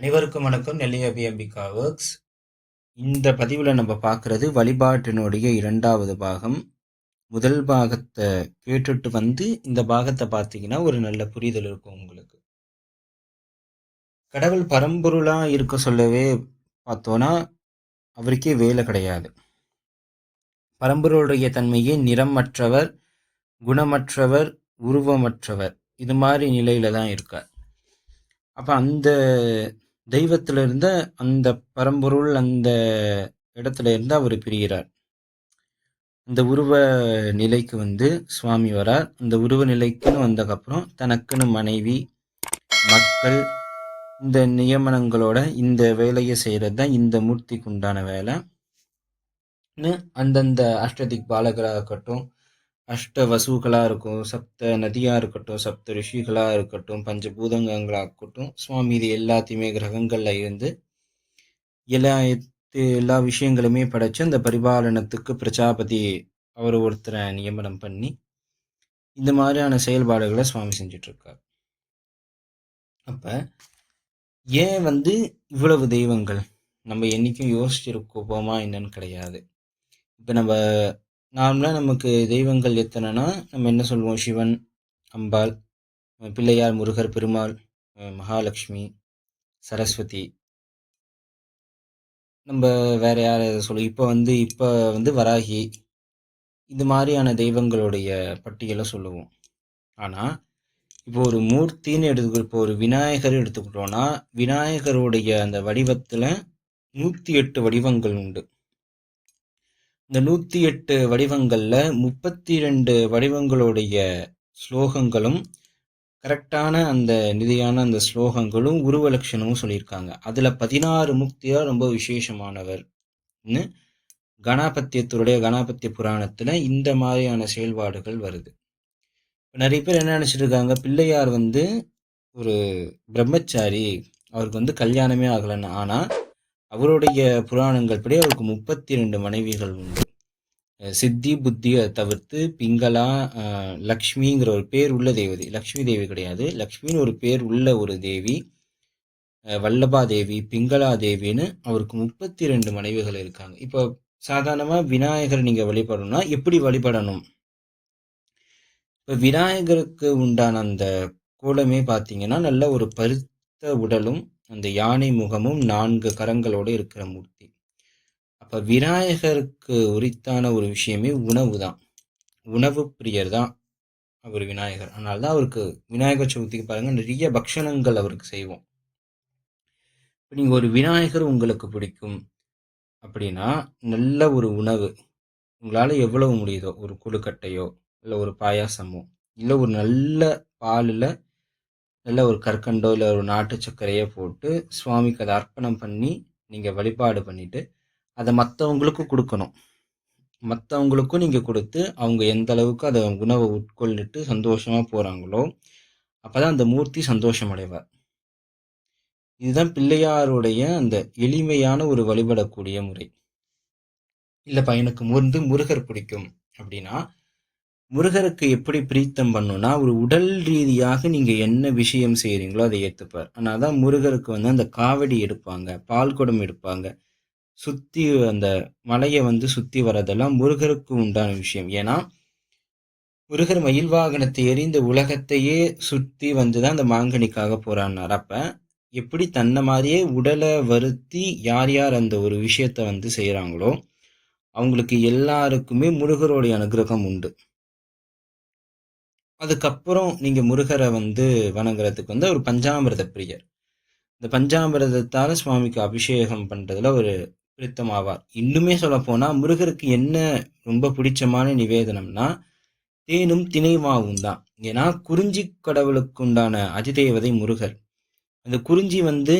அனைவருக்கும் வணக்கம். நெல்லியபி அம்பிகா ஒர்க்ஸ் இந்த பதிவில் நம்ம பார்க்குறது வழிபாட்டினுடைய இரண்டாவது பாகம். முதல் பாகத்தை கேட்டுட்டு வந்து இந்த பாகத்தை பார்த்தீங்கன்னா ஒரு நல்ல புரிதல் இருக்கும் உங்களுக்கு. கடவுள் பரம்பொருளாக இருக்க சொல்லவே பார்த்தோன்னா அவருக்கே வேலை கிடையாது. பரம்பொருளுடைய தன்மையே நிறமற்றவர் குணமற்றவர் உருவமற்றவர். இது மாதிரி நிலையில தான் இருக்கார். அப்போ அந்த தெய்வத்தில் இருந்த அந்த பரம்பொருள் அந்த இடத்துல இருந்து அவர் பிரிகிறார். அந்த உருவ நிலைக்கு வந்து சுவாமி வரார். அந்த உருவ நிலைக்குன்னு வந்ததுக்கப்புறம் தனக்குன்னு மனைவி மக்கள் இந்த நியமனங்களோட இந்த வேலையை செய்கிறது தான் இந்த மூர்த்திக்கு உண்டான வேலைன்னு அந்தந்த அஷ்டதிக் பாலகராக இருக்கட்டும் அஷ்ட வசுக்களாக இருக்கும் சப்த நதியாக இருக்கட்டும் சப்த ரிஷிகளாக இருக்கட்டும் பஞ்சபூதங்கங்களாக இருக்கட்டும் சுவாமி இது எல்லாத்தையுமே கிரகங்களில் இருந்து எல்லா எல்லா விஷயங்களுமே படைச்சு அந்த பரிபாலனத்துக்கு பிரஜாபதி அவர் ஒருத்தரை நியமனம் பண்ணி இந்த மாதிரியான செயல்பாடுகளை சுவாமி செஞ்சிட்ருக்கார். அப்போ ஏன் வந்து இவ்வளவு தெய்வங்கள்? நம்ம என்றைக்கும் யோசிச்சிருக்கோமா என்னன்னு கிடையாது. இப்போ நம்ம நார்மலாக நமக்கு தெய்வங்கள் எத்தனைனா நம்ம என்ன சொல்லுவோம்? சிவன் அம்பாள் பிள்ளையார் முருகர் பெருமாள் மகாலட்சுமி சரஸ்வதி. நம்ம வேற யார் சொல்லு இப்போ வந்து இப்போ வந்து வராகி இது மாதிரியான தெய்வங்களுடைய பட்டியலை சொல்லுவோம். ஆனால் இப்போ ஒரு மூர்த்தின்னு எடுத்துக்கிட்டு இப்போ ஒரு விநாயகர் எடுத்துக்கிட்டோன்னா விநாயகருடைய அந்த வடிவத்தில் நூற்றி எட்டு வடிவங்கள் உண்டு. இந்த நூற்றி எட்டு வடிவங்களில் முப்பத்தி ரெண்டு வடிவங்களுடைய ஸ்லோகங்களும் கரெக்டான அந்த நிதியான அந்த ஸ்லோகங்களும் உருவலட்சணமும் சொல்லியிருக்காங்க. அதில் பதினாறு முக்தியாக ரொம்ப விசேஷமானவர்னு கணாபத்தியத்துடைய கணாபத்திய புராணத்தில் இந்த மாதிரியான செயல்பாடுகள் வருது. நிறைய பேர் என்ன நினச்சிட்டு இருக்காங்க பிள்ளையார் வந்து ஒரு பிரம்மச்சாரி அவருக்கு வந்து கல்யாணமே ஆகலைன்னு. ஆனால் அவருடைய புராணங்கள் படி அவருக்கு முப்பத்தி ரெண்டு மனைவிகள் உண்டு. சித்தி புத்தியை தவிர்த்து பிங்களா லக்ஷ்மிங்கிற ஒரு பேர் உள்ள தேவதை. லக்ஷ்மி தேவி கிடையாது. லக்ஷ்மின்னு ஒரு பேர் உள்ள ஒரு தேவி. வல்லபா தேவி பிங்களா தேவின்னு அவருக்கு முப்பத்தி ரெண்டு மனைவிகள் இருக்காங்க. இப்போ சாதாரணமாக விநாயகர் நீங்கள் வழிபடணும்னா எப்படி வழிபடணும்? இப்போ விநாயகருக்கு உண்டான அந்த கோலமே பார்த்தீங்கன்னா நல்ல ஒரு பருத்த உடலும் அந்த யானை முகமும் நான்கு கரங்களோடு இருக்கிற மூர்த்தி. அப்போ விநாயகருக்கு உரித்தான ஒரு விஷயமே உணவு தான். உணவு பிரியர் தான் அவர் விநாயகர். அதனால தான் அவருக்கு விநாயகர் சதுர்த்திக்கு பாருங்கள் நிறைய பக்ஷணங்கள் அவருக்கு செய்வோம். இப்போ நீங்கள் ஒரு விநாயகர் உங்களுக்கு பிடிக்கும் அப்படின்னா நல்ல ஒரு உணவு உங்களால் எவ்வளவு முடியுதோ ஒரு குழுக்கட்டையோ இல்லை ஒரு பாயாசமோ இல்லை ஒரு நல்ல பாலில் நல்ல ஒரு கற்கண்டோ இல்லை ஒரு நாட்டு சர்க்கரையோ போட்டு சுவாமிக்கு அதை அர்ப்பணம் பண்ணி நீங்கள் வழிபாடு பண்ணிவிட்டு அதை மற்றவங்களுக்கும் கொடுக்கணும். மற்றவங்களுக்கும் நீங்கள் கொடுத்து அவங்க எந்த அளவுக்கு அதை உணவை உட்கொள்ளிட்டு சந்தோஷமாக போகிறாங்களோ அப்போ தான் அந்த மூர்த்தி சந்தோஷம் அடைவார் இதுதான் பிள்ளையாருடைய அந்த எளிமையான ஒரு வழிபடக்கூடிய முறை. இல்லை பையனுக்கு முருந்து முருகர் பிடிக்கும் அப்படின்னா முருகருக்கு எப்படி பிரீத்தம் பண்ணுன்னா ஒரு உடல் ரீதியாக நீங்கள் என்ன விஷயம் செய்கிறீங்களோ அதை ஏற்றுப்பார் ஆனால் தான் முருகருக்கு வந்து அந்த காவடி எடுப்பாங்க பால் குடம் எடுப்பாங்க. சுற்றி அந்த மலையை வந்து சுற்றி வர்றதெல்லாம் முருகருக்கு உண்டான விஷயம். ஏன்னா முருகர் மயில் வாகனத்தை எறிந்த உலகத்தையே சுற்றி வந்து தான் அந்த மாங்கனிக்காக போகிறான்னார் அப்போ எப்படி தன்னை மாதிரியே உடலை வருத்தி யார் யார் அந்த ஒரு விஷயத்த வந்து செய்கிறாங்களோ அவங்களுக்கு எல்லாருக்குமே முருகருடைய அனுகிரகம் உண்டு. அதுக்கப்புறம் நீங்கள் முருகரை வந்து வணங்குறதுக்கு வந்து ஒரு பஞ்சாமிரத பிரியர். இந்த பஞ்சாமிரதத்தால் சுவாமிக்கு அபிஷேகம் பண்ணுறதுல ஒரு பிரித்தமாவார் இன்னுமே சொல்ல போனால் முருகருக்கு என்ன ரொம்ப பிடிச்சமான நிவேதனம்னா தேனும் திணைவாவும் தான். ஏன்னா குறிஞ்சி கடவுளுக்கு உண்டான அதிதேவதை முருகர். அந்த குறிஞ்சி வந்து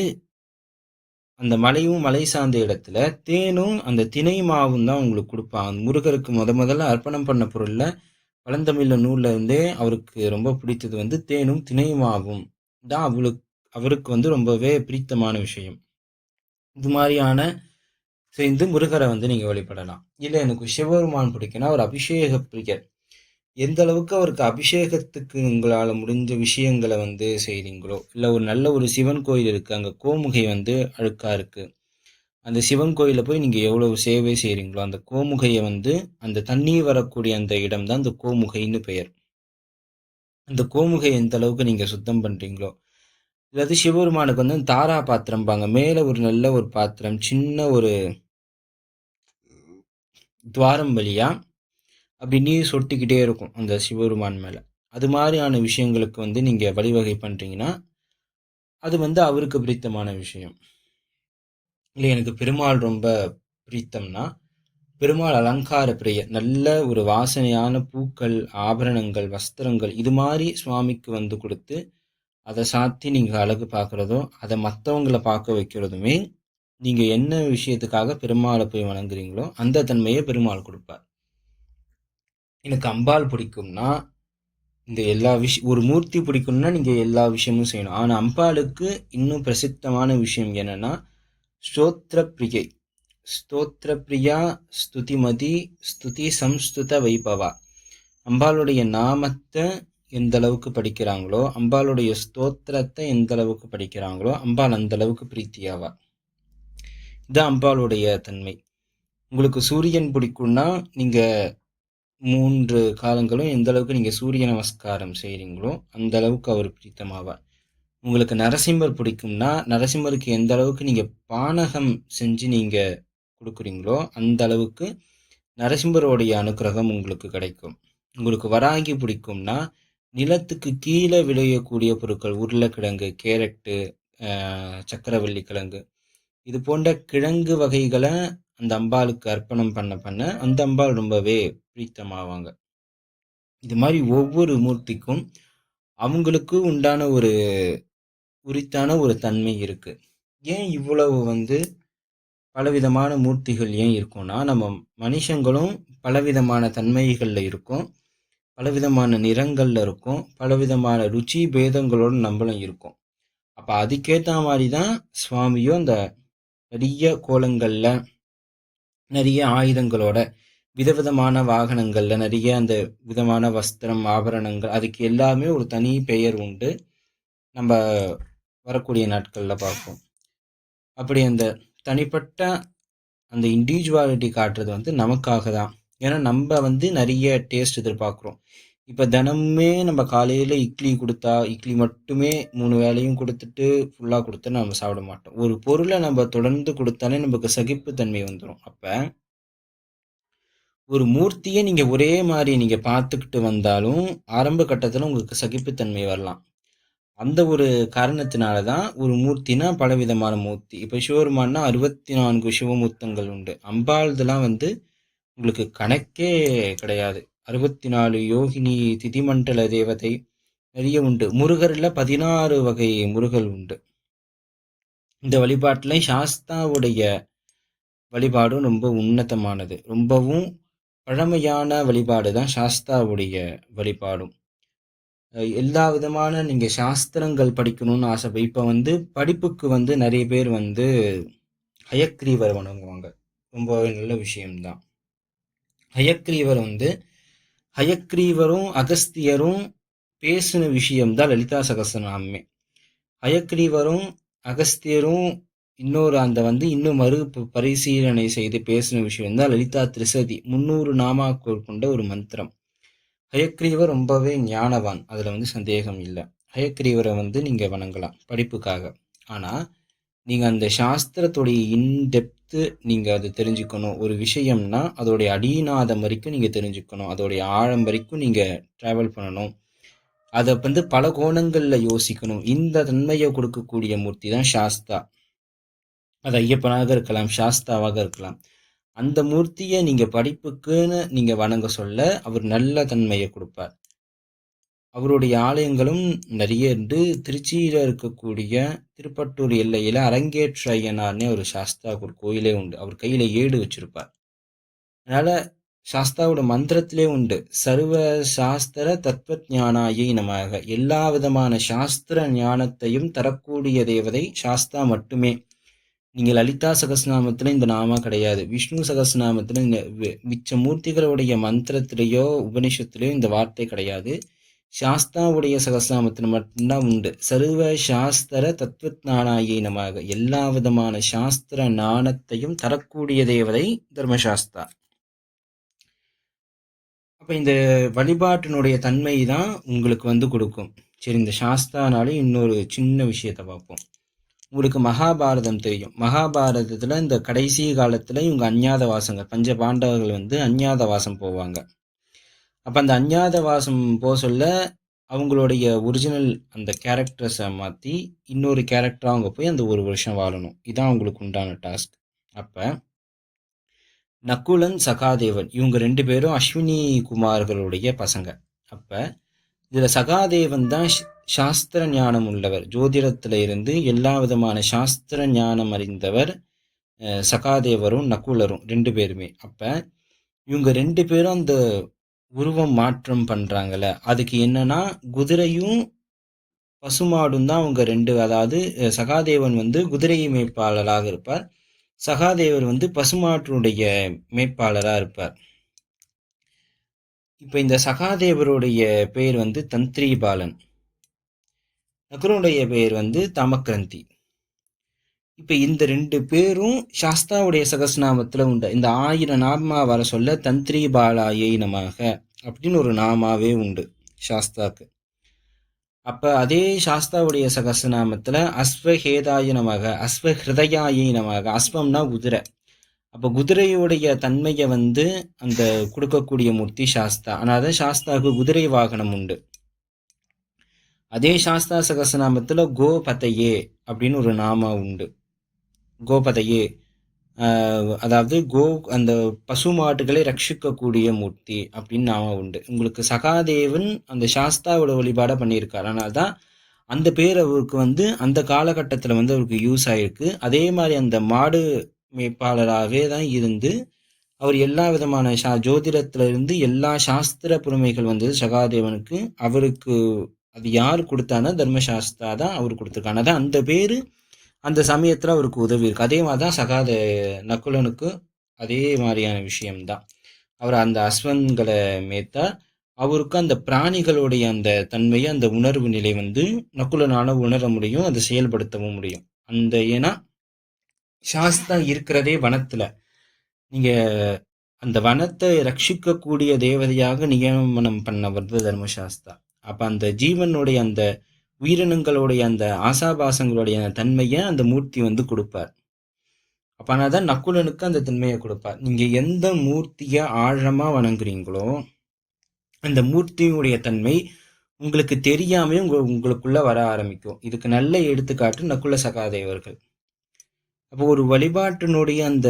அந்த மலையும் மலை சார்ந்த இடத்துல தேனும் அந்த திணை மாவும் தான் உங்களுக்கு கொடுப்பாங்க. முருகருக்கு முத முதல்ல அர்ப்பணம் பண்ண பொருளில் பழந்தமிழ் நூலில் இருந்தே அவருக்கு ரொம்ப பிடித்தது வந்து தேனும் திணையுமாகும். தான் அவளுக்கு அவருக்கு வந்து ரொம்பவே பிடித்தமான விஷயம். இது மாதிரியான சேர்ந்து முருகரை வந்து நீங்கள் வழிபடலாம். இல்லை எனக்கு சிவபெருமான் பிடிக்குன்னா ஒரு அபிஷேக பிரியர் எந்த அளவுக்கு அவருக்கு அபிஷேகத்துக்கு உங்களால் முடிஞ்ச விஷயங்களை வந்து செய்கிறீங்களோ இல்லை ஒரு நல்ல ஒரு சிவன் கோயில் இருக்குது அங்கே கோமுகை வந்து அழுக்காக இருக்குது அந்த சிவன் கோயிலில் போய் நீங்கள் எவ்வளவு சேவை செய்கிறீங்களோ அந்த கோமுகையை வந்து அந்த தண்ணீர் வரக்கூடிய அந்த இடம் தான் அந்த கோமுகைன்னு பெயர். அந்த கோமுகை எந்த அளவுக்கு நீங்கள் சுத்தம் பண்ணுறீங்களோ இல்லாத சிவபெருமானுக்கு வந்து தாரா பாத்திரம்பாங்க மேலே ஒரு நல்ல ஒரு பாத்திரம் சின்ன ஒரு துவாரம் வழியாக அப்படி நீர் சொட்டிக்கிட்டே இருக்கும் அந்த சிவபெருமான் மேலே. அது மாதிரியான விஷயங்களுக்கு வந்து நீங்கள் வழிவகை பண்ணுறீங்கன்னா அது வந்து அவருக்கு பிடித்தமான விஷயம். இல்லை எனக்கு பெருமாள் ரொம்ப பிடித்தம்னா பெருமாள் அலங்கார பிரிய நல்ல ஒரு வாசனையான பூக்கள் ஆபரணங்கள் வஸ்திரங்கள் இது மாதிரி சுவாமிக்கு வந்து கொடுத்து அதை சாத்தி நீங்கள் அழகு பார்க்குறதும் அதை மற்றவங்களை பார்க்க வைக்கிறதுமே நீங்கள் என்ன விஷயத்துக்காக பெருமாளை போய் வணங்குறீங்களோ அந்த தன்மையை பெருமாள் கொடுப்பார். எனக்கு அம்பாள் பிடிக்கும்னா இந்த எல்லா விஷயம் ஒரு மூர்த்தி பிடிக்கும்னா நீங்கள் எல்லா விஷயமும் செய்யணும். ஆனால் அம்பாளுக்கு இன்னும் பிரசித்தமான விஷயம் என்னென்னா ஸ்தோத்திர பிரியை ஸ்துதிமதி ஸ்துதி சம்ஸ்துத வைபவா. அம்பாளுடைய நாமத்தை எந்த அளவுக்கு படிக்கிறாங்களோ அம்பாளுடைய ஸ்தோத்திரத்தை எந்த அளவுக்கு படிக்கிறாங்களோ அம்பாள் அந்த அளவுக்கு பிரீத்தியாவா. இதுதான் அம்பாளுடைய தன்மை. உங்களுக்கு சூரியன் பிடிக்கும்னா நீங்கள் மூன்று காலங்களும் எந்த அளவுக்கு நீங்கள் சூரிய நமஸ்காரம் செய்கிறீங்களோ அந்த அளவுக்கு அவர் பிடித்தமாவார் உங்களுக்கு நரசிம்மர் பிடிக்கும்னா நரசிம்மருக்கு எந்த அளவுக்கு நீங்கள் பானகம் செஞ்சு நீங்கள் கொடுக்குறீங்களோ அந்த அளவுக்கு நரசிம்மருடைய அனுகிரகம் உங்களுக்கு கிடைக்கும். உங்களுக்கு வராங்கி பிடிக்கும்னா நிலத்துக்கு கீழே விளையக்கூடிய பொருட்கள் உருளைக்கிழங்கு கேரட்டு சக்கரவள்ளி கிழங்கு இது போன்ற கிழங்கு வகைகளை அந்த அம்பாளுக்கு அர்ப்பணம் பண்ண பண்ண அந்த அம்பாள் ரொம்பவே பிரீத்தமாவாங்க. இது மாதிரி ஒவ்வொரு மூர்த்திக்கும் அவங்களுக்கு உண்டான ஒரு உரித்தான ஒரு தன்மை இருக்கு. ஏன் இவ்வளவு வந்து பலவிதமான மூர்த்திகள் ஏன் இருக்கும்னா நம்ம மனுஷங்களும் பலவிதமான தன்மைகளில் இருக்கும் பலவிதமான நிறங்களில் இருக்கும் பலவிதமான ருச்சி பேதங்களோடு நம்மளும் இருக்கும். அப்போ அதுக்கேற்ற மாதிரி தான் சுவாமியும் அந்த நிறைய கோலங்களில் நிறைய ஆயுதங்களோட விதவிதமான வாகனங்களில் நிறைய அந்த விதமான வஸ்திரம் ஆபரணங்கள் அதுக்கு எல்லாமே ஒரு தனி பெயர் உண்டு. நம்ம வரக்கூடிய நாட்களில் பார்ப்போம். அப்படி அந்த தனிப்பட்ட அந்த இண்டிவிஜுவாலிட்டி காட்டுறது வந்து நமக்காக தான். ஏன்னா நம்ம வந்து நிறைய டேஸ்ட் எதிர்பார்க்குறோம். இப்போ தினமுமே நம்ம காலையில் இட்லி கொடுத்தா இட்லி மட்டுமே மூணு வேலையும் கொடுத்துட்டு ஃபுல்லாக கொடுத்தா நம்ம சாப்பிட மாட்டோம். ஒரு பொருளை நம்ம தொடர்ந்து கொடுத்தாலே நமக்கு சகிப்புத்தன்மை வந்துடும் அப்போ ஒரு மூர்த்தியை நீங்கள் ஒரே மாதிரி நீங்கள் பார்த்துக்கிட்டு வந்தாலும் ஆரம்ப கட்டத்தில் உங்களுக்கு சகிப்புத்தன்மை வரலாம். அந்த ஒரு காரணத்தினால தான் ஒரு மூர்த்தினா பலவிதமான மூர்த்தி. இப்போ சிவருமான்னா அறுபத்தி நான்கு சிவமூர்த்தங்கள் உண்டு. அம்பாள்தெல்லாம் வந்து உங்களுக்கு கணக்கே கிடையாது. அறுபத்தி நாலு யோகினி திதிமண்டல தேவதை நிறைய உண்டு. முருகரில் பதினாறு வகை முருகல் உண்டு. இந்த வழிபாட்டில் சாஸ்தாவுடைய வழிபாடும் ரொம்ப உன்னதமானது. ரொம்பவும் பழமையான வழிபாடு தான் சாஸ்தாவுடைய வழிபாடும். எல்லா விதமான நீங்கள் சாஸ்திரங்கள் படிக்கணும்னு ஆசை. இப்போ வந்து படிப்புக்கு வந்து நிறைய பேர் வந்து ஹயக்ரீவர் வணங்குவாங்க. ரொம்ப நல்ல விஷயம்தான். ஹயக்ரீவர் வந்து ஹயக்ரீவரும் அகஸ்தியரும் பேசின விஷயம்தான் லலிதா சகசநாமே. ஹயக்ரீவரும் அகஸ்தியரும் இன்னொரு அந்த வந்து இன்னும் மறு பரிசீலனை செய்து பேசின விஷயம் தான் லலிதா திரிசதி முன்னூறு நாமாக்கள் கொண்ட ஒரு மந்திரம். ஹயக்ரீவர் ரொம்பவே ஞானவான். அதில் வந்து சந்தேகம் இல்லை. ஹயக்ரீவரை வந்து நீங்கள் வணங்கலாம் படிப்புக்காக. ஆனால் நீங்கள் அந்த சாஸ்திரத்துடைய இன்டெப்த்து நீங்கள் அதை தெரிஞ்சுக்கணும். ஒரு விஷயம்னா அதோடைய அடிநாதம் வரைக்கும் நீங்கள் தெரிஞ்சுக்கணும். அதோடைய ஆழம் வரைக்கும் நீங்கள் ட்ராவல் பண்ணணும். அதை வந்து பல கோணங்களில் யோசிக்கணும். இந்த தன்மையை கொடுக்கக்கூடிய மூர்த்தி தான் சாஸ்தா. அது ஐயப்பனாக இருக்கலாம் சாஸ்தாவாக இருக்கலாம். அந்த மூர்த்தியை நீங்க படிப்புக்குன்னு நீங்க வணங்க சொல்ல அவர் நல்ல தன்மையை கொடுப்பார். அவருடைய ஆலயங்களும் நிறைய இருந்து திருச்சியில இருக்கக்கூடிய திருப்பட்டூர் எல்லையில அரங்கேற்ற ஐயனார்னே ஒரு சாஸ்தா ஒரு கோயிலே உண்டு. அவர் கையில ஏடு வச்சிருப்பார். அதனால சாஸ்தாவோட மந்திரத்திலே உண்டு. சர்வ சாஸ்திர தத்துவ ஞானாயை நமக எல்லா விதமான சாஸ்திர ஞானத்தையும் தரக்கூடிய தேவதை சாஸ்தா மட்டுமே. நீங்கள் லலிதா சகஸ்நாமத்தில் இந்த நாமா கிடையாது. விஷ்ணு சகசநாமத்தில் இந்த மிச்ச மூர்த்திகளுடைய மந்திரத்திலேயோ உபனிஷத்துலேயோ இந்த வார்த்தை கிடையாது. சாஸ்தாவுடைய சகஸ்நாமத்தில் மட்டும்தான் உண்டு. சர்வ சாஸ்திர தத்துவஞானாயை நமாக எல்லா விதமான சாஸ்திர ஞானத்தையும் தரக்கூடிய தேவதை தர்மசாஸ்தா. அப்போ இந்த வழிபாட்டினுடைய தன்மை தான் உங்களுக்கு வந்து கொடுக்கும். சரி இந்த சாஸ்தானாலே இன்னொரு சின்ன விஷயத்தை பார்ப்போம். உங்களுக்கு மகாபாரதம் தெரியும். மகாபாரதத்தில் இந்த கடைசி காலத்தில் இவங்க அஞ்ஞாத வாசங்கள் பஞ்ச பாண்டவர்கள் வந்து அஞ்ஞாத வாசம் போவாங்க. அப்போ அந்த அஞ்ஞாத வாசம் போக சொல்ல அவங்களுடைய ஒரிஜினல் அந்த கேரக்டர்ஸை மாற்றி இன்னொரு கேரக்டராக அவங்க போய் அந்த ஒரு வருஷம் வாழணும். இதான் அவங்களுக்கு உண்டான டாஸ்க் அப்போ நக்குலன் சகாதேவன் இவங்க ரெண்டு பேரும் அஸ்வினி குமார்களுடைய பசங்க. அப்போ இதில் சகாதேவன் தான் ஷ்- சாஸ்திர ஞானம் உள்ளவர். ஜோதிடத்தில் இருந்து எல்லா விதமான சாஸ்திர ஞானம் அறிந்தவர் சகாதேவரும் நக்குலரும் ரெண்டு பேருமே. அப்போ இவங்க ரெண்டு பேரும் அந்த உருவம் மாற்றம் பண்ணுறாங்கல்ல அதுக்கு என்னன்னா குதிரையும் பசுமாடும் தான் அவங்க ரெண்டு அதாவது சகாதேவன் வந்து குதிரை மேய்ப்பாளராக இருப்பார். சகாதேவர் வந்து பசுமாட்டினுடைய மேய்ப்பாளராக இருப்பார். இப்போ இந்த சகாதேவருடைய பெயர் வந்து தந்திரி பாலன் நகுருடைய பெயர் வந்து தமக்ரந்தி இப்போ இந்த ரெண்டு பேரும் சாஸ்தாவுடைய சகஸ்நாமத்தில் உண்டு. இந்த ஆயிரம் நாமா வர சொல்ல தந்திரி பாலாயை நமாக அப்படின்னு ஒரு நாமாவே உண்டு சாஸ்தாக்கு. அப்போ அதே சாஸ்தாவுடைய சகசநாமத்தில் அஸ்வஹேதாய நமக அஸ்வஹிருதயாயை நமக அஸ்வம்னா குதிரை அப்போ குதிரையுடைய தன்மையை வந்து அந்த கொடுக்கக்கூடிய மூர்த்தி சாஸ்தா. ஆனால் சாஸ்தாவுக்கு குதிரை வாகனம் உண்டு. அதே சாஸ்தா சகசநாமத்தில் கோபதையே அப்படின்னு ஒரு நாமா உண்டு. கோபதையே. அதாவது கோ அந்த பசு மாட்டுகளை ரட்சிக்கக்கூடிய மூர்த்தி அப்படின்னு நாம உண்டு. உங்களுக்கு சகாதேவன் அந்த சாஸ்தாவோட வழிபாட பண்ணியிருக்காரு. அதனால தான் அந்த பேர் அவருக்கு வந்து அந்த காலகட்டத்தில் வந்து அவருக்கு யூஸ் ஆயிருக்கு. அதே மாதிரி அந்த மாடு மேய்ப்பாளராகவே தான் இருந்து அவர் எல்லா விதமான சா ஜோதிடத்திலிருந்து எல்லா சாஸ்திர புறமைகள் வந்தது சகாதேவனுக்கு. அவருக்கு அது யார் கொடுத்தானா தர்மசாஸ்திரா தான் அவர் கொடுத்துருக்காங்க அதான் அந்த பேர் அந்த சமயத்தில் அவருக்கு உதவி இருக்கு. அதே மாதிரி தான் சகாத நக்குலனுக்கு அதே மாதிரியான விஷயம்தான். அவர் அந்த அஸ்வன்களை மேத்தா அவருக்கு அந்த பிராணிகளுடைய அந்த தன்மையை அந்த உணர்வு நிலை வந்து நக்குலனால உணர முடியும் அதை செயல்படுத்தவும் முடியும். அந்த ஏன்னா சாஸ்தா இருக்கிறதே வனத்துல. நீங்க அந்த வனத்தை ரட்சிக்கக்கூடிய தேவதையாக நியமனம் பண்ண தான் தர்மசாஸ்தா. அப்ப அந்த ஜீவனுடைய அந்த உயிரினங்களுடைய அந்த ஆசாபாசங்களுடைய தன்மையை அந்த மூர்த்தி வந்து கொடுப்பார். அப்ப தான் நக்குலனுக்கு அந்த தன்மையை கொடுப்பார். நீங்க எந்த மூர்த்தியை ஆழமா வணங்குறீங்களோ அந்த மூர்த்தியுடைய தன்மை உங்களுக்கு தெரியாமே உங்க உங்களுக்குள்ள வர ஆரம்பிக்கும். இதுக்கு நல்ல எடுத்துக்காட்டு நக்குல சகாதேவர்கள். அப்போ ஒரு வழிபாட்டினுடைய அந்த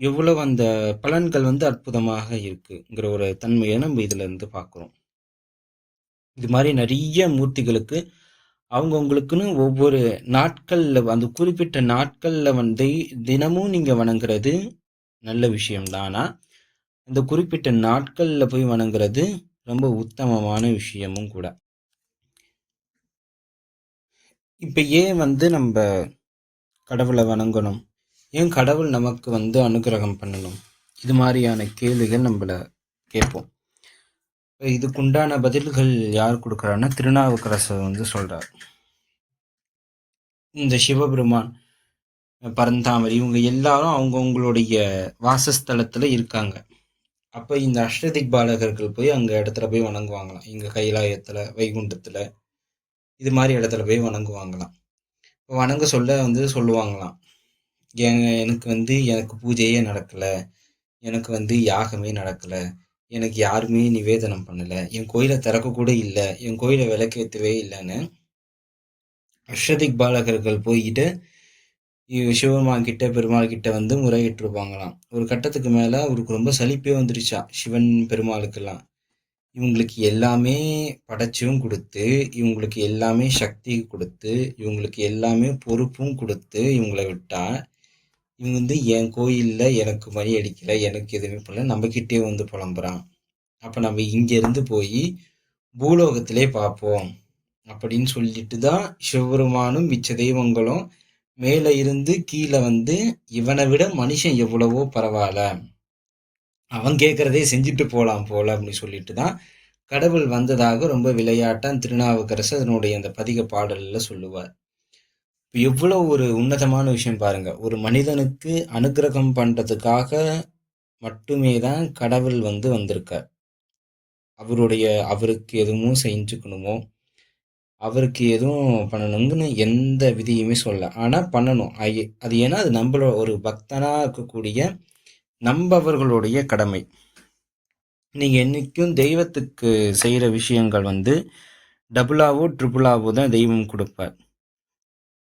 எவ்வளவு அந்த பலன்கள் வந்து அற்புதமாக இருக்குங்கிற ஒரு தன்மையை நம்ம இதுல இருந்து பார்க்குறோம் இது மாதிரி நிறைய மூர்த்திகளுக்கு அவங்கவுங்களுக்குன்னு ஒவ்வொரு நாட்களில் அந்த குறிப்பிட்ட நாட்களில் வந்து தினமும் நீங்கள் வணங்குறது நல்ல விஷயம்தான். ஆனா இந்த குறிப்பிட்ட நாட்களில் போய் வணங்குறது ரொம்ப உத்தமமான விஷயமும் கூட. இப்போ ஏன் வந்து நம்ம கடவுளை வணங்கணும். ஏன் கடவுள் நமக்கு வந்து அனுகிரகம் பண்ணணும்? இது மாதிரியான கேள்விகள் நம்மளை கேட்போம். இதுக்குண்டான பதில்கள் யார் கொடுக்குறாருன்னா திருநாவுக்கரசர் வந்து சொல்கிறார் இந்த சிவபெருமான் பரந்தாமரி இவங்க எல்லாரும் அவங்கவுங்களுடைய வாசஸ்தலத்தில் இருக்காங்க. அப்போ இந்த அஷ்டதிக் பாலகர்கள் போய் அங்கே இடத்துல போய் வணங்குவாங்களாம். இங்கே கைலாயத்தில் வைகுண்டத்தில் இது மாதிரி இடத்துல போய் வணங்குவாங்களாம். வணங்க சொல்ல வந்து சொல்லுவாங்களாம். எங்க எனக்கு வந்து எனக்கு பூஜையே நடக்கலை. எனக்கு வந்து யாகமே நடக்கலை. எனக்கு யாருமே நிவேதனம் பண்ணலை. என் கோயிலை திறக்க கூட இல்லை. என் கோயிலை விளக்கேற்றவே இல்லைன்னு அஷ்டதிக் பாலகர்கள் போய்கிட்டு இ- சிவபெருமான் கிட்ட பெருமாள் கிட்ட வந்து முறையிட்டு இருப்பாங்களாம் ஒரு கட்டத்துக்கு மேலே அவருக்கு ரொம்ப சலிப்பே வந்துருச்சா சிவன் பெருமாளுக்கெல்லாம். இவங்களுக்கு எல்லாமே படைச்சும் கொடுத்து இவங்களுக்கு எல்லாமே சக்தி கொடுத்து இவங்களுக்கு எல்லாமே பொறுப்பும் கொடுத்து இவங்களை விட்டா இவங்க வந்து என் கோயில்ல எனக்கு மணி அடிக்கல எனக்கு எதுவுமே பண்ணல நம்மகிட்டயே வந்து புலம்புறான். அப்ப நம்ம இங்கேருந்து போய் பூலோகத்திலே பார்ப்போம். அப்படின்னு சொல்லிட்டு தான் சிவபெருமானும் மிச்ச தெய்வங்களும் மேல இருந்து கீழே வந்து இவனை விட மனுஷன் எவ்வளவோ பரவாயில்ல. அவன் கேட்குறதே செஞ்சுட்டு போகலாம் போல அப்படின்னு சொல்லிட்டு தான் கடவுள் வந்ததாக ரொம்ப விளையாட்டான் திருநாவுக்கரசு அதனுடைய அந்த பதிக பாடலில் சொல்லுவார். எவ்வளோ ஒரு உன்னதமான விஷயம் பாருங்க. ஒரு மனிதனுக்கு அனுகிரகம் பண்ணுறதுக்காக மட்டுமே தான் கடவுள் வந்து வந்திருக்கார். அவருடைய அவருக்கு எதுவும் செஞ்சுக்கணுமோ அவருக்கு எதுவும் பண்ணணுங்கன்னு எந்த விதியுமே சொல்ல. ஆனால் பண்ணணும். அது ஏன்னா அது நம்மளோட ஒரு பக்தனாக இருக்கக்கூடிய நம்பவர்களுடைய கடமை. நீங்கள் என்றைக்கும் தெய்வத்துக்கு செய்கிற விஷயங்கள் வந்து டபுளாவோ ட்ரிபிளாவோ தான் தெய்வம் கொடுப்பார்.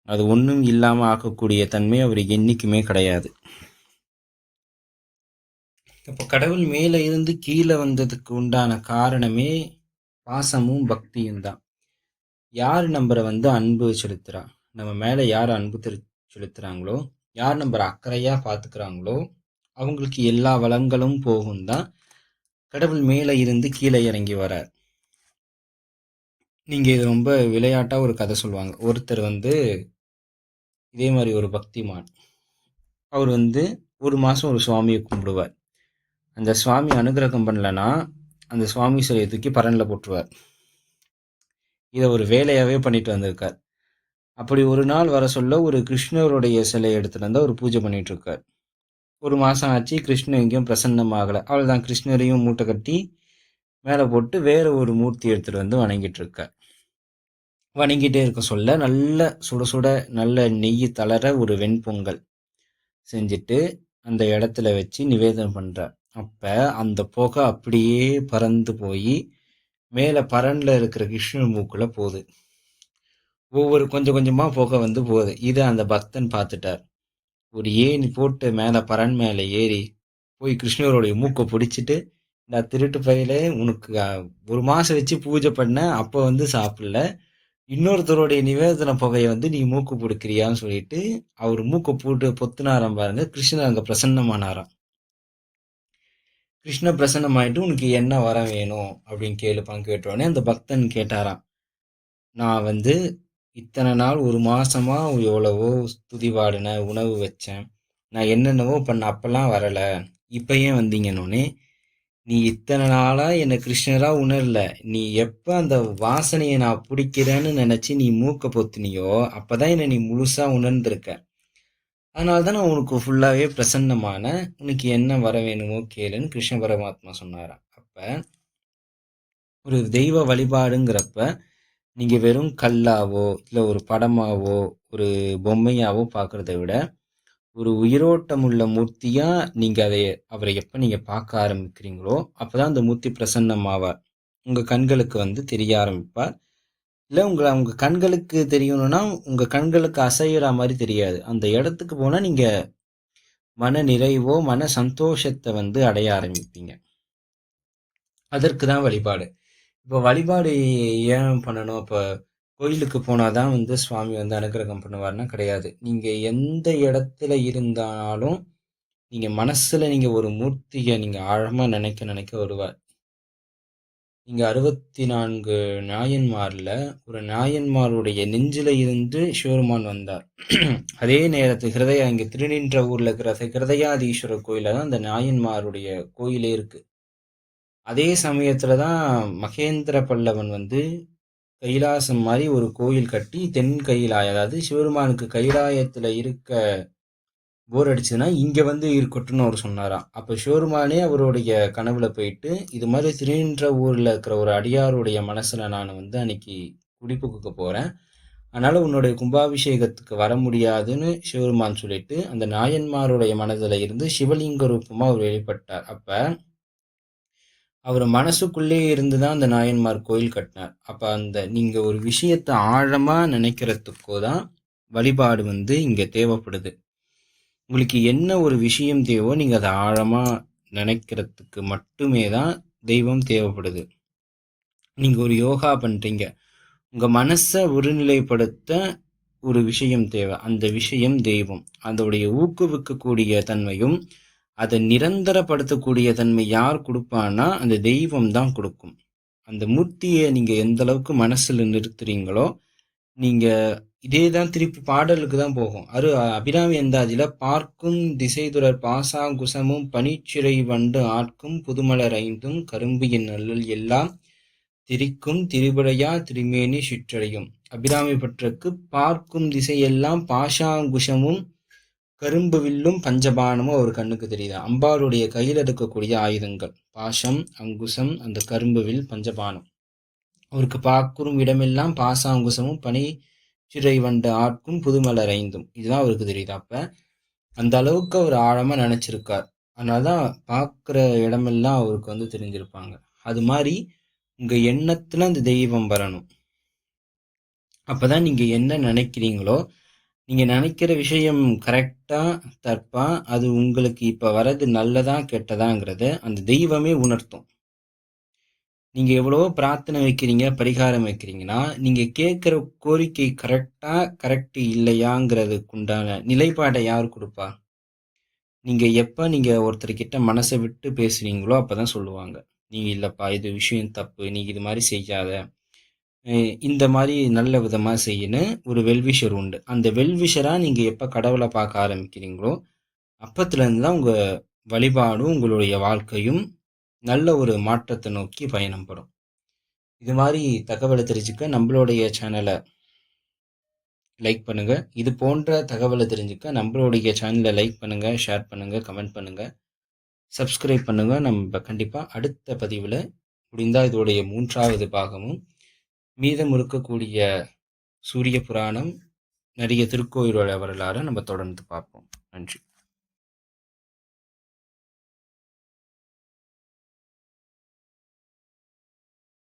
அது ஒன்றும் இல்லாமல் ஆக்கக்கூடிய தன்மை அவர் என்றைக்குமே கிடையாது. இப்போ கடவுள் மேலே இருந்து கீழே வந்ததுக்கு உண்டான காரணமே பாசமும் பக்தியும் தான். யார் நம்பரை வந்து அன்பு செலுத்துகிறா நம்ம மேலே யார் அன்பு செலுத்துகிறாங்களோ யார் நம்பரை அக்கறையாக பார்த்துக்கிறாங்களோ அவங்களுக்கு எல்லா வளங்களும் போகும் தான். கடவுள் மேலே இருந்து கீழே இறங்கி வரார். நீங்கள் இது ரொம்ப விளையாட்டாக ஒரு கதை சொல்லுவாங்க. ஒருத்தர் வந்து இதே மாதிரி ஒரு பக்திமான் அவர் வந்து ஒரு மாதம் ஒரு சுவாமியை கும்பிடுவார். அந்த சுவாமி அனுகிரகம் பண்ணலன்னா அந்த சுவாமி சிலையை தூக்கி பரனில் போட்டுருவார். இதை ஒரு வேலையாகவே பண்ணிட்டு வந்திருக்கார். அப்படி ஒரு நாள் வர சொல்ல ஒரு கிருஷ்ணருடைய சிலையை எடுத்துகிட்டு வந்தால் ஒரு பூஜை பண்ணிகிட்ருக்கார் இருக்கார். ஒரு மாதம் ஆச்சு கிருஷ்ணன் எங்கேயும் பிரசன்னமாகலை. அவள் தான் கிருஷ்ணரையும் மூட்டை கட்டி மேலே போட்டு வேற ஒரு மூர்த்தி எடுத்துகிட்டு வந்து வணங்கிட்டு இருக்க. வணங்கிட்டே இருக்க சொல்ல நல்ல சுட சுட நல்ல நெய் தளர ஒரு வெண்பொங்கல் செஞ்சுட்டு அந்த இடத்துல வச்சு நிவேதனம் பண்ணுறார் அப்போ அந்த புகை அப்படியே பறந்து போய் மேலே பரனில் இருக்கிற கிருஷ்ண மூக்கில் போகுது. ஒவ்வொரு கொஞ்சம் கொஞ்சமாக புகை வந்து போகுது. இதை அந்த பக்தன் பார்த்துட்டார். ஒரு ஏணி போட்டு மேலே பரன் மேலே ஏறி போய் கிருஷ்ணருடைய மூக்கை பிடிச்சிட்டு இந்த திருட்டு பையில உனக்கு ஒரு மாதம் வச்சு பூஜை பண்ண அப்போ வந்து சாப்பிடல. இன்னொருத்தருடைய நிவேதன புகையை வந்து நீ மூக்கு பிடிக்கிறியான்னு சொல்லிட்டு அவர் மூக்கை போட்டு பொத்துனாராம் பாருங்க கிருஷ்ணர் அங்கே பிரசன்னமானாராம். கிருஷ்ண பிரசன்னமாயிட்டு உனக்கு என்ன வர வேணும்? அப்படின்னு கேளுப்பான் கேட்டோடனே அந்த பக்தன் கேட்டாராம் நான் வந்து இத்தனை நாள் ஒரு மாசமா எவ்வளவோ துதிவாடின உணவு வச்சேன். நான் என்னென்னவோ பண்ண அப்பெல்லாம் வரல. இப்ப ஏன் வந்தீங்கன்னொன்னே நீ இத்தனை நாளா என்னை கிருஷ்ணரா உணரல. நீ எப்ப அந்த வாசனையை நான் பிடிக்கிறேன்னு நினைச்சு நீ மூக்க பொத்துனியோ அப்பதான் என்னை நீ முழுசா உணர்ந்திருக்க. அதனால தான் நான் உனக்கு ஃபுல்லாகவே பிரசன்னமான உனக்கு என்ன வர வேணுமோ கேளுன்னு கிருஷ்ண பரமாத்மா சொன்னாராம். அப்போ ஒரு தெய்வ வழிபாடுங்கிறப்ப நீங்கள் வெறும் கல்லாவோ இல்லை ஒரு படமாவோ ஒரு பொம்மையாவோ பார்க்குறத விட ஒரு உயிரோட்டம் உள்ள மூர்த்தியாக நீங்கள் அதை அவரை எப்போ நீங்கள் பார்க்க ஆரம்பிக்கிறீங்களோ அப்போ தான் அந்த மூர்த்தி பிரசன்னமாவார். உங்கள் கண்களுக்கு வந்து தெரிய ஆரம்பிப்பார். இல்லை உங்களை உங்கள் கண்களுக்கு தெரியணும்னா உங்கள் கண்களுக்கு அசையிற மாதிரி தெரியாது. அந்த இடத்துக்கு போனால் நீங்கள் மன நிறைவோ மன சந்தோஷத்தை வந்து அடைய ஆரம்பிப்பீங்க. அதற்கு தான் வழிபாடு. இப்போ வழிபாடு ஏன் பண்ணணும்? இப்போ கோயிலுக்கு போனால் தான் வந்து சுவாமி வந்து அனுகிரகம் பண்ணுவார்னா கிடையாது. நீங்கள் எந்த இடத்துல இருந்தாலும் நீங்கள் மனசில் நீங்கள் ஒரு மூர்த்தியை நீங்கள் ஆழமாக நினைக்க நினைக்க வருவார். நீங்கள் அறுபத்தி நான்கு நாயன்மாரில் ஒரு நாயன்மாருடைய நெஞ்சில இருந்து சிவருமான் வந்தார். அதே நேரத்தில் ஹிருதயா இங்கே திருநின்ற ஊரில் இருக்கிற ஹிருதயாதீஸ்வரர் கோயிலில் தான் அந்த நாயன்மாருடைய கோயிலே இருக்குது அதே சமயத்தில் தான் மகேந்திர பல்லவன் வந்து கைலாசம் மாதிரி ஒரு கோயில் கட்டி தென் கைலாய அதாவது சிவருமானுக்கு கைலாயத்தில் இருக்க போர் அடிச்சதுன்னா இங்கே வந்து இருக்கட்டும்னு அவர் சொன்னாராம். அப்போ சிவருமானே அவருடைய கனவுல போயிட்டு இது மாதிரி திருநின்ற ஊரில் இருக்கிற ஒரு அடியாருடைய மனசில் நான் வந்து அன்னைக்கு குடிப்புக்கு போகிறேன் அதனால் உன்னுடைய கும்பாபிஷேகத்துக்கு வர முடியாதுன்னு சிவருமான் சொல்லிட்டு அந்த நாயன்மாருடைய மனதில் இருந்து சிவலிங்க ரூபமாக அவர் வெளிப்பட்டார். அப்போ அவர் மனசுக்குள்ளே இருந்து தான் அந்த நாயன்மார் கோயில் கட்டினார். அப்போ அந்த நீங்கள் ஒரு விஷயத்தை ஆழமாக நினைக்கிறதுக்கோ தான் வழிபாடு வந்து இங்கே தேவைப்படுது. உங்களுக்கு என்ன ஒரு விஷயம் தேவோ நீங்கள் அதை ஆழமாக நினைக்கிறதுக்கு மட்டுமே தான் தெய்வம் தேவைப்படுது. நீங்கள் ஒரு யோகா பண்ணுறீங்க உங்கள் மனசை ஒருநிலைப்படுத்த ஒரு விஷயம் தேவை. அந்த விஷயம் தெய்வம். அதோடைய ஊக்குவிக்கக்கூடிய தன்மையும் அதை நிரந்தரப்படுத்தக்கூடிய தன்மை யார் கொடுப்பான்னா அந்த தெய்வம் தான் கொடுக்கும். அந்த மூர்த்தியை நீங்கள் எந்த அளவுக்கு மனசில் நிறுத்துறீங்களோ நீங்கள் இதே தான் திருப்பி பாடலுக்கு தான் போகும். அரு அபிராமி அந்தாதியில பார்க்கும் திசைதுரர் பாசாங்குசமும் பனிச்சிறை வண்டு ஆட்கும் புதுமலர் ஐந்தும் கரும்பியின் நல்லல் எல்லாம் திரிக்கும் திரிபுரையா திருமேனி சிற்றடையும் அபிராமி பற்றக்கு பார்க்கும் திசையெல்லாம் பாஷாங்குஷமும் கரும்பு வில்லும் பஞ்சபானமும் அவர் கண்ணுக்கு தெரியுது? அம்பாளுடைய கையில் இருக்கக்கூடிய ஆயுதங்கள். பாஷம் அங்குசம் அந்த கரும்பு வில் பஞ்சபானம். அவருக்கு பார்க்கும் இடமெல்லாம் பாசாங்குசமும் பனி சிறை வண்ட ஆட்கும் புதுமலர் ஐந்தும் இதுதான் அவருக்கு தெரியுது? அப்போ அந்த அளவுக்கு அவர் ஆழமாக நினச்சிருக்கார். அதனால தான் பார்க்குற இடமெல்லாம் அவருக்கு வந்து தெரிஞ்சிருப்பாங்க. அது மாதிரி உங்கள் எண்ணத்தில் அந்த தெய்வம் வரணும். அப்பதான் நீங்கள் என்ன நினைக்கிறீங்களோ நீங்க நினைக்கிற விஷயம் கரெக்டா தற்பா அது உங்களுக்கு இப்ப வர்றது நல்லதா கெட்டதாங்கிறத அந்த தெய்வமே உணர்த்தும். நீங்க எவ்வளோ பிரார்த்தனை வைக்கிறீங்க பரிகாரம் வைக்கிறீங்கன்னா நீங்க கேட்குற கோரிக்கை கரெக்டா கரெக்ட் இல்லையாங்கிறதுக்கு உண்டான நிலைப்பாடை யார் கொடுப்பா? நீங்க எப்ப நீங்க ஒருத்தர்கிட்ட மனசை விட்டு பேசுறீங்களோ அப்பதான் சொல்லுவாங்க. நீங்க இல்லப்பா இது விஷயம் தப்பு நீங்க இது மாதிரி செய்யாத. இந்த மாதிரி நல்ல விதமாக செய்யணும் ஒரு வெல்விஷர் உண்டு. அந்த வெல்விஷராக நீங்கள் எப்போ கடவுளை பார்க்க ஆரம்பிக்கிறீங்களோ அப்பத்துலேருந்து தான் உங்கள் வழிபாடும் உங்களுடைய வாழ்க்கையும் நல்ல ஒரு மாற்றத்தை நோக்கி பயணப்படும் இது மாதிரி தகவலை தெரிஞ்சுக்க நம்மளுடைய சேனலை லைக் பண்ணுங்கள் இது போன்ற தகவலை தெரிஞ்சுக்க நம்மளுடைய சேனலை லைக் பண்ணுங்கள் ஷேர் பண்ணுங்கள் கமெண்ட் பண்ணுங்கள் சப்ஸ்கிரைப் பண்ணுங்கள் நம்ம கண்டிப்பாக அடுத்த பதிவில் முடிந்தால் இதோடைய மூன்றாவது பாகமும் மீதம் இருக்கக்கூடிய சூரிய புராணம் நிறைய திருக்கோயிலோட வரலாறை நம்ம தொடர்ந்து பார்ப்போம். நன்றி.